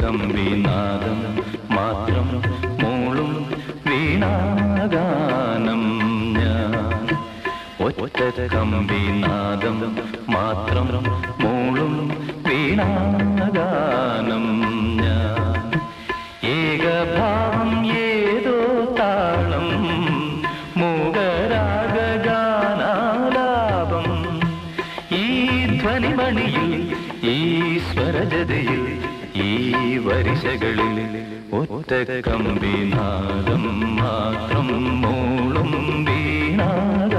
കമ്പിനാദം മാത്രം മൂളും വീണാഗാനം ഞാൻ. ഒറ്റ കമ്പിനാദം മാത്രം മൂളും വീണാഗാനം ഞാൻ. ഏകഭാവം ഏതോ താളം മൂകരാഗാനാലാപം ഈ ധ്വനിമണിയിൽ ഈ സ്വരജതയിൽ ഈ വരിശകളിൽ ഒറ്റ കമ്പിനാദം മാത്രം മൂളും വീണാഗാനം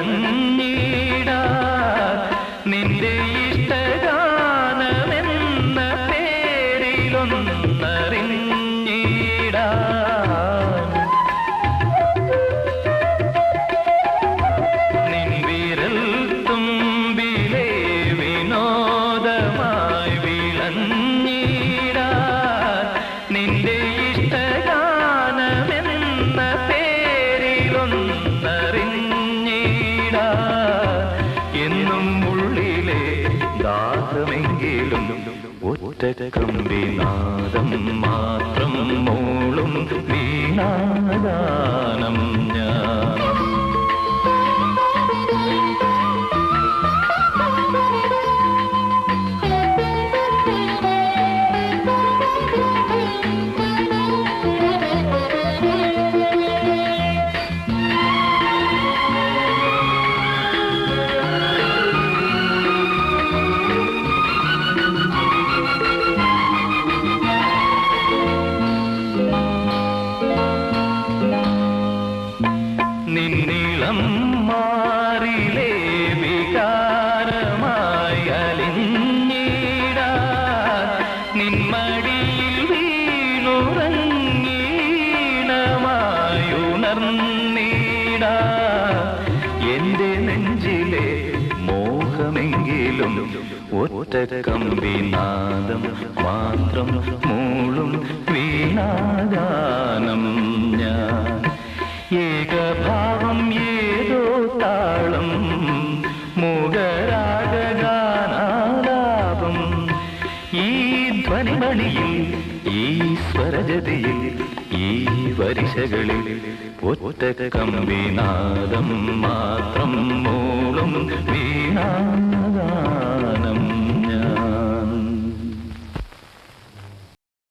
വിളഞ്ഞിട നിന്റെ ഇഷ്ടഗാനമെന്ന പേരിലൊന്നറിഞ്ഞിട. നിൻ വിരൽ ഒറ്റ വിനാദം മാത്രം മൂളും നിന്നിളം നെഞ്ചിലെ മോഹമെങ്കിലും ഒറ്റ കമ്പിനാദം മാത്രം മൂളും വീണാഗാനം താളം മൂകരാഗാനാലാപം ഈ ധ്വനിമണിയിൽ ഈ സ്വരജതിയിൽ ഈ വരിശകളിൽ ഒറ്റ കമ്പിനാദം മാത്രം മൂളും വീണാ